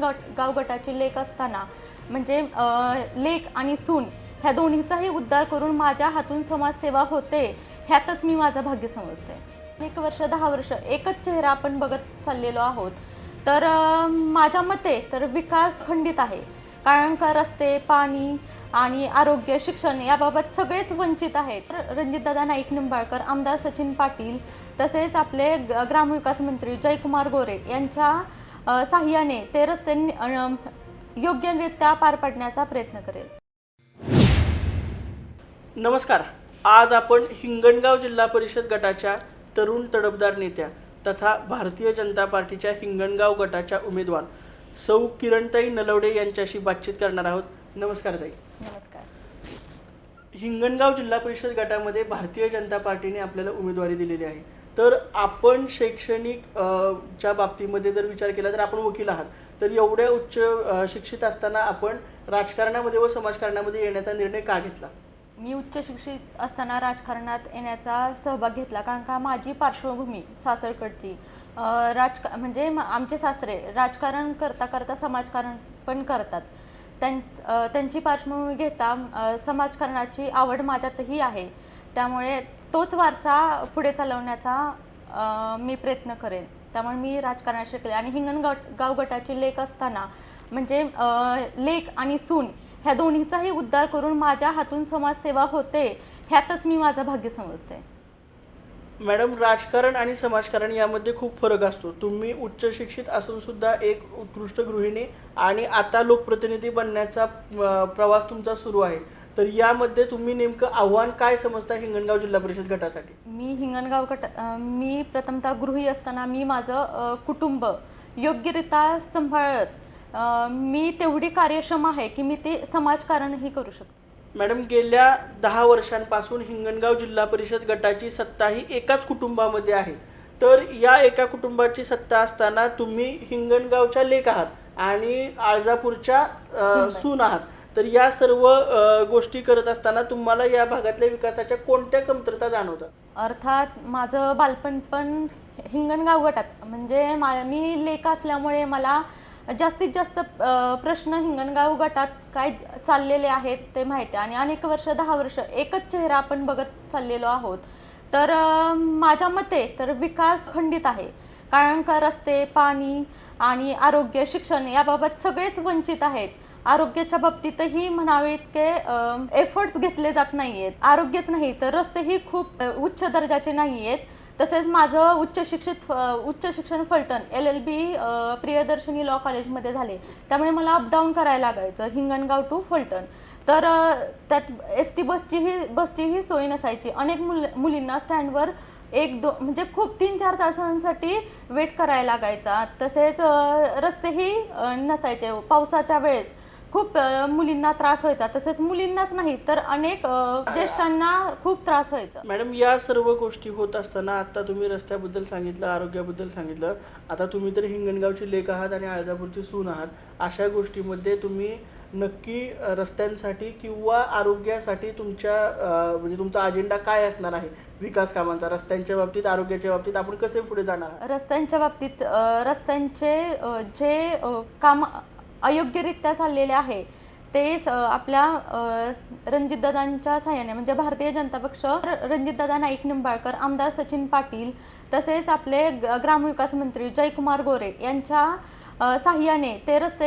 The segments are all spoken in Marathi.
गट गाव गटाचे लेख असताना म्हणजे लेख आणि सून ह्या दोन्हीचाही उद्धार करून माझ्या हातून समाजसेवा होते ह्यातच मी माझं भाग्य समजते. एक वर्ष दहा वर्ष एकच चेहरा आपण बघत चाललेलो आहोत. तर माझ्या मते तर विकास खंडित आहे. कारण का रस्ते पाणी आणि आरोग्य शिक्षण याबाबत सगळेच वंचित आहेत. रणजितदादा नाईक निंबाळकर आमदार सचिन पाटील तसेच आपले ग्रामविकास मंत्री जयकुमार गोरे यांच्या साह्याने ते रस्ते योग्यरित्या पार पाडण्याचा प्रयत्न करेल. नमस्कार. आज आपण हिंगणगाव जिल्हा परिषद गटाच्या तरुण तडफदार नेत्या तथा भारतीय जनता पार्टीच्या हिंगणगाव गटाच्या उमेदवार सौ किरणताई नलवडे यांच्याशी बातचीत करणार आहोत. नमस्कार ताई. नमस्कार. हिंगणगाव जिल्हा परिषद गटामध्ये भारतीय जनता पार्टीने आपल्याला उमेदवारी दिलेली आहे. तर आपण शैक्षणिक च्या बाबतीमध्ये जर विचार केला तर आपण वकील आहात. तर एवढ्या उच्च शिक्षित असताना आपण राजकारणामध्ये व समाजकारणामध्ये येण्याचा निर्णय का घेतला? मी उच्च शिक्षित असताना राजकारणात येण्याचा सहभाग घेतला कारण का माझी पार्श्वभूमी सासरकडची. अ, राजका म्हणजे म- आमचे सासरे राजकारण करता करता समाजकारण पण करतात. त्यां त्यांची पार्श्वभूमी घेता समाजकारणाची आवड माझ्यातही आहे. त्यामुळे तोच वारसा पुढे चालवण्याचा मी प्रयत्न करेन. त्यामुळे मी राजकारणात शिकले आणि हिंगणगाव गाव गटाचे लेख असताना म्हणजे लेख आणि सून ह्या दोन्हीचाही उद्धार करून माझ्या हातून समाजसेवा होते ह्यातच मी माझं भाग्य समजते. मॅडम राजकारण आणि समाजकारण यामध्ये खूप फरक असतो. तुम्ही उच्च शिक्षित असून सुद्धा एक उत्कृष्ट गृहिणी आणि आता लोकप्रतिनिधी बनण्याचा प्रवास तुमचा सुरू आहे. तर यामध्ये तुम्ही नेमकं आव्हान काय समजता हिंगणगाव जिल्हा परिषद गटासाठी? मी हिंगणगाव गट मी प्रथमतः गृही असताना मी माझं कुटुंब योग्यरित्या सांभाळत मी तेवढी कार्यक्षम आहे की मी ते समाजकारणही करू शकते. मॅडम गेल्या दहा वर्षांपासून हिंगणगाव जिल्हा परिषद गटाची सत्ता ही एकाच कुटुंबामध्ये आहे. तर या एका कुटुंबाची सत्ता असताना तुम्ही हिंगणगावच्या लेख आहात आणि आळजापूरच्या सून आहात. तर या सर्व गोष्टी करत असताना तुम्हाला या भागातल्या विकासाच्या कोणत्या कमतरता जाणवतात? अर्थात माझं बालपण पण हिंगणगाव गटात. म्हणजे मा मी लेख असल्यामुळे मला जास्तीत जास्त प्रश्न हिंगणगाव गटात काय चाललेले आहेत ते माहिती आहे. आणि अनेक वर्ष दहा वर्ष एकच चेहरा आपण बघत चाललेलो आहोत. तर माझ्या मते तर विकास खंडित आहे. कारण का रस्ते पाणी आणि आरोग्य शिक्षण याबाबत सगळेच वंचित आहेत. आरोग्याच्या बाबतीतही म्हणावे इतके एफर्ट्स घेतले जात नाही आहेत आरोग्यच नाही तर रस्तेही खूप उच्च दर्जाचे नाही आहेत तसेच माझं उच्च शिक्षित उच्च शिक्षण Phaltan L L B Priyadarshani law कॉलेजमध्ये झाले. त्यामुळे मला अपडाऊन करायला लागायचं हिंगणगाव टू फलटण. तर त्यात एस टी बसचीही बसचीही सोय नसायची. अनेक मुल मुलींना स्टँडवर एक दो म्हणजे खूप तीन चार तासांसाठी वेट करायला लागायचा. तसेच रस्तेही नसायचे. पावसाच्या वेळेस खूप मुलींना त्रास व्हायचा. तसेच मुलींनाच नाही तर अनेक ज्येष्ठांना खूप त्रास व्हायचा. मॅडम या सर्व गोष्टी होत असताना आता तुम्ही रस्त्याबद्दल सांगितलं आरोग्याबद्दल सांगितलं. आता तुम्ही तर हिंगणगावची लेख आहात आणि आळजापूरची सून आहात. अशा गोष्टीमध्ये तुम्ही नक्की रस्त्यांसाठी किंवा आरोग्यासाठी तुमच्या म्हणजे तुमचा अजेंडा काय असणार आहे? विकास कामांचा रस्त्यांच्या बाबतीत आरोग्याच्या बाबतीत आपण कसे पुढे जाणार रस्त्यांच्या बाबतीत रस्त्यांचे जे काम अयोग्यरित्या चाललेले आहे. ते स- आपल्या रणजितदादांच्या सहाय्याने म्हणजे भारतीय जनता पक्ष रणजितदादा नाईक निंबाळकर आमदार सचिन पाटील तसेच आपले ग- ग्रामविकास मंत्री जयकुमार गोरे यांच्या सहाय्याने ते रस्ते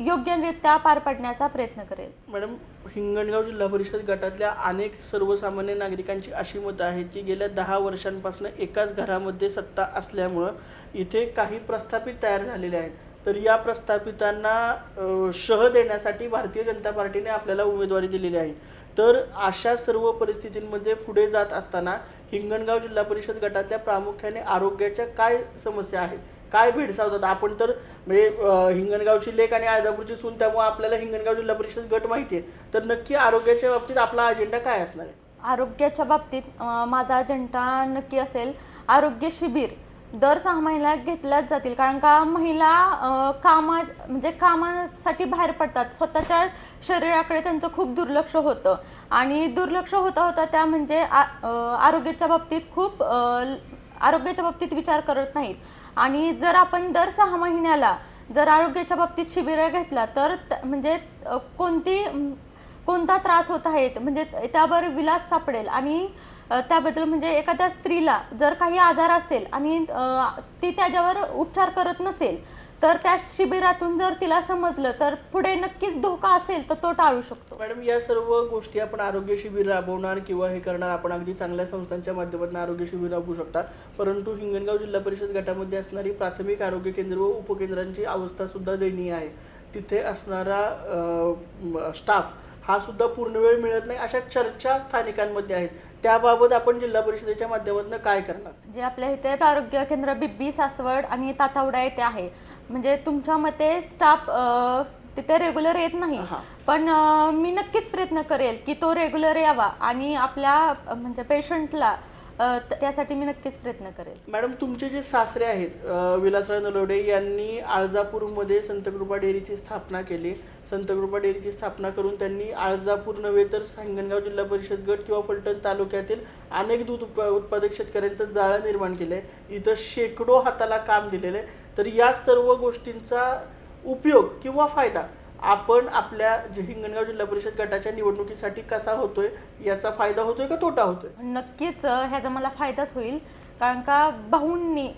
योग्यरित्या पार पाडण्याचा प्रयत्न करेल. मॅडम हिंगणगाव जिल्हा परिषद गटातल्या अनेक सर्वसामान्य नागरिकांची अशी मतं आहेत की गेल्या दहा वर्षांपासून एकाच घरामध्ये सत्ता असल्यामुळं इथे काही प्रस्थापित तयार झालेले आहेत. तर या प्रस्थापितांना शह देण्यासाठी भारतीय जनता पार्टीने आपल्याला उमेदवारी दिलेली आहे. तर अशा सर्व परिस्थितींमध्ये पुढे जात असताना हिंगणगाव जिल्हा परिषद गटातल्या प्रामुख्याने आरोग्याच्या काय समस्या आहेत? काय भेडसावतात? आपण तर म्हणजे हिंगणगावची लेख आणि आयदापूरची सून त्यामुळे आपल्याला हिंगणगाव जिल्हा परिषद गट माहिती आहे. तर नक्की आरोग्याच्या बाबतीत आपला अजेंडा काय असणार आहे? आरोग्याच्या बाबतीत माझा अजेंडा नक्की असेल आरोग्य शिबिर. दर सहा महिन्याला घेतल्याच जातील. कारण का महिला कामा म्हणजे कामासाठी बाहेर पडतात. स्वतःच्या शरीराकडे त्यांचं खूप दुर्लक्ष होतं. आणि दुर्लक्ष होता होता त्या म्हणजे आ- आरोग्याच्या बाबतीत खूप आरोग्याच्या बाबतीत विचार करत नाहीत. आणि जर आपण दर सहा महिन्याला जर आरोग्याच्या बाबतीत शिबिरं घेतला तर म्हणजे कोणती कोणता त्रास होत आहेत म्हणजे त्यावर विलास सापडेल. आणि त्याबद्दल म्हणजे एखाद्या स्त्रीला जर काही आजार असेल आणि ती त्याच्यावर उपचार करत नसेल तर त्या शिबिरातून जर तिला समजलं तर पुढे नक्कीच धोका असेल तर तो टाळू शकतो. मॅडम या सर्व गोष्टी आपण आरोग्य शिबिर राबवणार किंवा हे करणार आपण अगदी चांगल्या संस्थांच्या माध्यमातून आरोग्य शिबिर राबवू शकता. परंतु हिंगणगाव जिल्हा परिषद गटामध्ये असणारी प्राथमिक आरोग्य केंद्र व उपकेंद्रांची अवस्था सुद्धा दयनीय आहे. तिथे असणारा स्टाफ हा सुद्धा पूर्ण वेळ मिळत नाही अशा चर्चा स्थानिकांमध्ये आहेत. त्याबाबत आपण जिल्हा परिषदेच्या माध्यमातून काय करणार? जे आपल्या इथे आरोग्य केंद्र बिब्बी सासवड आणि तातावडा येथे आहे. म्हणजे तुमच्या मते स्टाफ तिथे रेग्युलर येत नाही. पण मी नक्कीच प्रयत्न करेल की तो रेग्युलर यावा आणि आपल्या म्हणजे पेशंटला त्यासाठी मी नक्कीच प्रयत्न करेल. मॅडम तुमचे जे सासरे आहेत विलासराव नलोडे यांनी आळजापूरमध्ये संतकृपा डेअरीची स्थापना केली. संतकृपा डेअरीची स्थापना करून त्यांनी आळजापूर नव्हे तर सांगणगाव जिल्हा परिषद गट किंवा फलटण तालुक्यातील अनेक दूध उप उत्पादक शेतकऱ्यांचं जाळं निर्माण केलं आहे इथं शेकडो हाताला काम दिलेलं आहे तर या सर्व गोष्टींचा उपयोग किंवा फायदा आपण आपल्या हिंगणगाव जिल्हा परिषद गटाच्या निवडणुकीसाठी कसा होतोय याचा फायदा होतोय का तोटा होतोय? नक्कीच ह्याचा मला फायदाच होईल. कारण का भाऊंनी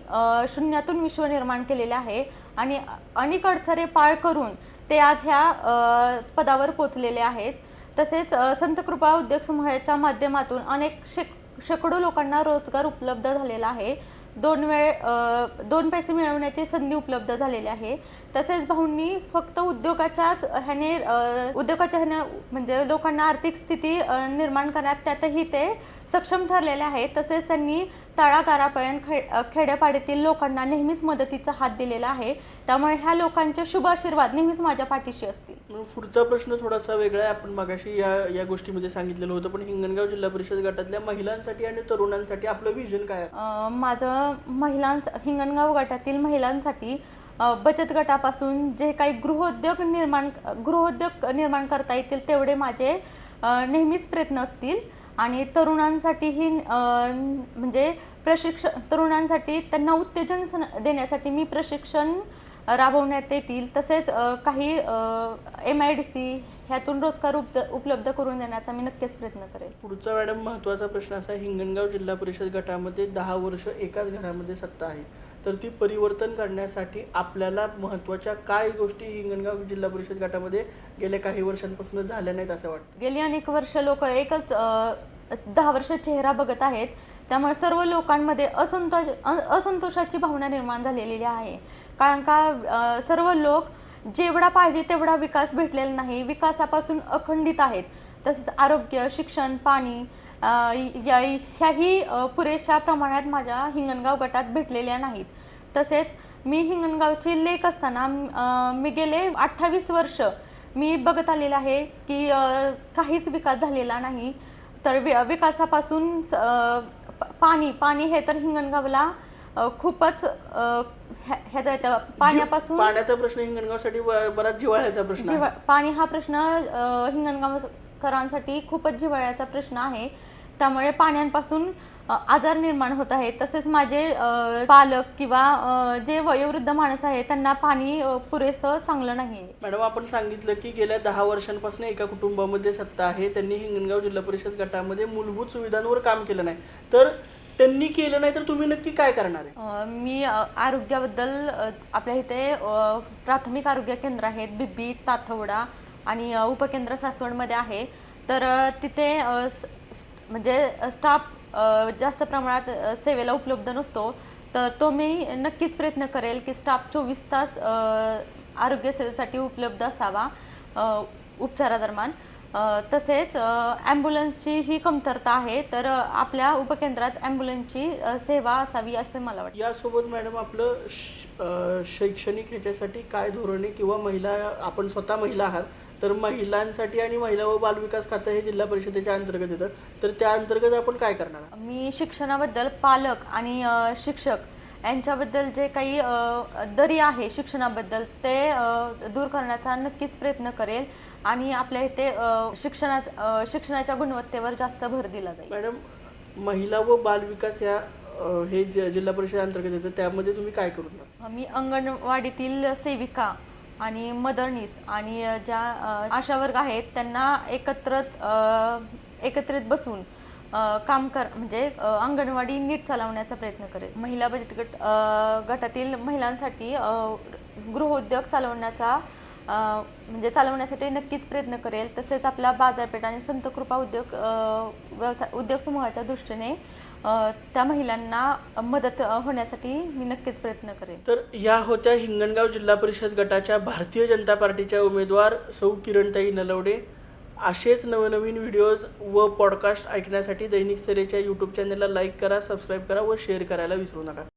शून्यातून विश्व निर्माण केलेले आहे आणि अनेक अडथळे पार करून ते आज ह्या पदावर पोचलेले आहेत. तसेच संत कृपा उद्योग समूहाच्या माध्यमातून अनेक शेक शेकडो लोकांना रोजगार उपलब्ध झालेला आहे. दोन वेळ दोन पैसे मिळवण्याची संधी उपलब्ध झालेली आहे. तसेच भाऊंनी फक्त उद्योगाच्याच ह्याने उद्योगाच्या ह्याने म्हणजे लोकांना आर्थिक स्थिती निर्माण करण्यात त्यातही ते सक्षम ठरलेले आहे तसेच त्यांनी तळागाळापर्यंत खे खेड्यापाड्यातील लोकांना नेहमीच मदतीचा हात दिलेला आहे. त्यामुळे ह्या लोकांचे शुभ आशीर्वाद नेहमीच माझ्या पाठीशी असतील. मग पुढचा प्रश्न थोडासा वेगळा आहे. आपण मागाशी या या गोष्टीमध्ये सांगितलेलं होतं पण हिंगणगाव जिल्हा परिषद गटातल्या महिलांसाठी आणि तरुणांसाठी आपलं विजन काय माझं महिलांस हिंगणगाव गटातील महिलांसाठी बचत गटापासून जे काही गृहोद्योग निर्माण गृहोद्योग निर्माण करता येतील तेवढे माझे नेहमीच प्रयत्न असतील. आणि तरुणांसाठीही म्हणजे प्रशिक्षण तरुणांसाठी त्यांना उत्तेजन देण्यासाठी मी प्रशिक्षण राबवण्यात येतील. तसेच काही एम आय डी सी ह्यातून रोजगार उपद उपलब्ध करून देण्याचा मी नक्कीच प्रयत्न करेल. पुढचा मॅडम महत्त्वाचा प्रश्न असा हिंगणगाव जिल्हा परिषद गटामध्ये दहा वर्ष एकाच घरामध्ये सत्ता आहे. तर ती परिवर्तन करण्यासाठी आपल्याला महत्त्वाच्या काय गोष्टी हिंगणगाव जिल्हा परिषद गटामध्ये गेल्या काही वर्षांपासून झाल्या नाहीत असं वाटतं? गेली अनेक वर्ष लोक एकच दहा वर्ष चेहरा बघत आहेत. त्यामुळे सर्व लोकांमध्ये असंतोष असंतोषाची भावना निर्माण झालेली आहे. कारण का सर्व लोक जेवढा पाहिजे तेवढा विकास भेटलेला नाही. विकासापासून अखंडित आहेत. तसेच आरोग्य शिक्षण पाणी या ह्याही पुरेशा प्रमाणात माझ्या हिंगणगाव गटात भेटलेल्या नाहीत. तसेच मी हिंगणगावची लेख असताना मी गेले अठ्ठावीस वर्ष मी बघत आलेलं आहे की काहीच विकास झालेला नाही. तर वि विकासापासून स- पाणी पाणी हे तर हिंगणगावला अ, खूपच अ, ह्या- ह्याचा येतं पाण्यापासून पाण्याचा प्रश्न हिंगणगावसाठी ब- बराच जिव्हाळ्याचा प्रश्न आहे. जिव्हा पाणी हा प्रश्न अ, हिंगणगावकरांसाठी खूपच जिव्हाळ्याचा प्रश्न आहे त्यामुळे पाण्यापासून आजार निर्माण होत आहेत. तसेच माझे पालक किंवा जे वयोवृद्ध माणसं आहेत त्यांना पाणी पुरेसं चांगलं नाही मॅडम आपण सांगितलं की गेल्या दहा वर्षांपासून एका कुटुंबामध्ये सत्ता आहे. त्यांनी हिंगणगाव जिल्हा परिषद गटामध्ये मूलभूत सुविधांवर काम केलं नाही. तर त्यांनी केलं नाही तर तुम्ही नक्की काय करणार आहे? मी आरोग्याबद्दल आपल्या इथे प्राथमिक आरोग्य केंद्र आहेत. बिब्बी ताथवडा आणि उपकेंद्र सासवडमध्ये आहे. तर तिथे म्हणजे स्टाफ जास्त प्रमाणात सेवेला उपलब्ध नसतो. तर तो मी नक्कीच प्रयत्न करेल की स्टाफ चोवीस तास आरोग्य सेवेसाठी उपलब्ध असावा उपचारादरम्यान. तसेच ॲम्ब्युलन्सची ही कमतरता आहे तर आपल्या उपकेंद्रात ॲम्ब्युलन्सची सेवा असावी असे मला वाटते. यासोबत मॅडम आपलं शैक्षणिक ह्याच्यासाठी काय धोरणे किंवा महिला आपण स्वतः महिला आहात तर महिलांसाठी आणि महिला व बालविकास खातं हे जिल्हा परिषदेच्या अंतर्गत येतं. तर त्या अंतर्गत आपण काय करणार? मी शिक्षणाबद्दल पालक आणि शिक्षक यांच्याबद्दल जे काही दरी आहे शिक्षणाबद्दल ते दूर करण्याचा नक्कीच प्रयत्न करेल. आणि आपल्या इथे शिक्षणाच शिक्षणाच्या गुणवत्तेवर जास्त भर दिला जाईल. मॅडम महिला व बालविकास या हे जिल्हा परिषद अंतर्गत येतं त्यामध्ये तुम्ही काय करू मी अंगणवाडीतील सेविका आणि मदरनीस आणि ज्या आशा वर्ग आहेत त्यांना एकत्रित एकत्रित बसून काम कर म्हणजे अंगणवाडी नीट चालवण्याचा प्रयत्न करेल. महिला बचत गट गटातील महिलांसाठी गृहोद्योग चालवण्याचा म्हणजे चालवण्यासाठी नक्कीच प्रयत्न करेल. तसेच आपला बाजारपेठ आणि संत कृपा उद्योग व्यवसाय उद्योग समूहाच्या दृष्टीने त्या महिलांना मदत होण्यासाठी मी नक्कीच प्रयत्न करेन. तर या होत्या हिंगणगाव जिल्हा परिषद गटाच्या भारतीय जनता पार्टीच्या उमेदवार सौ किरणताई नलवडे. असेच नवनवीन व्हिडिओज व पॉडकास्ट ऐकण्यासाठी दैनिक स्तरेच्या यूट्यूब चॅनलला लाईक करा सबस्क्राईब करा व शेअर करायला विसरू नका.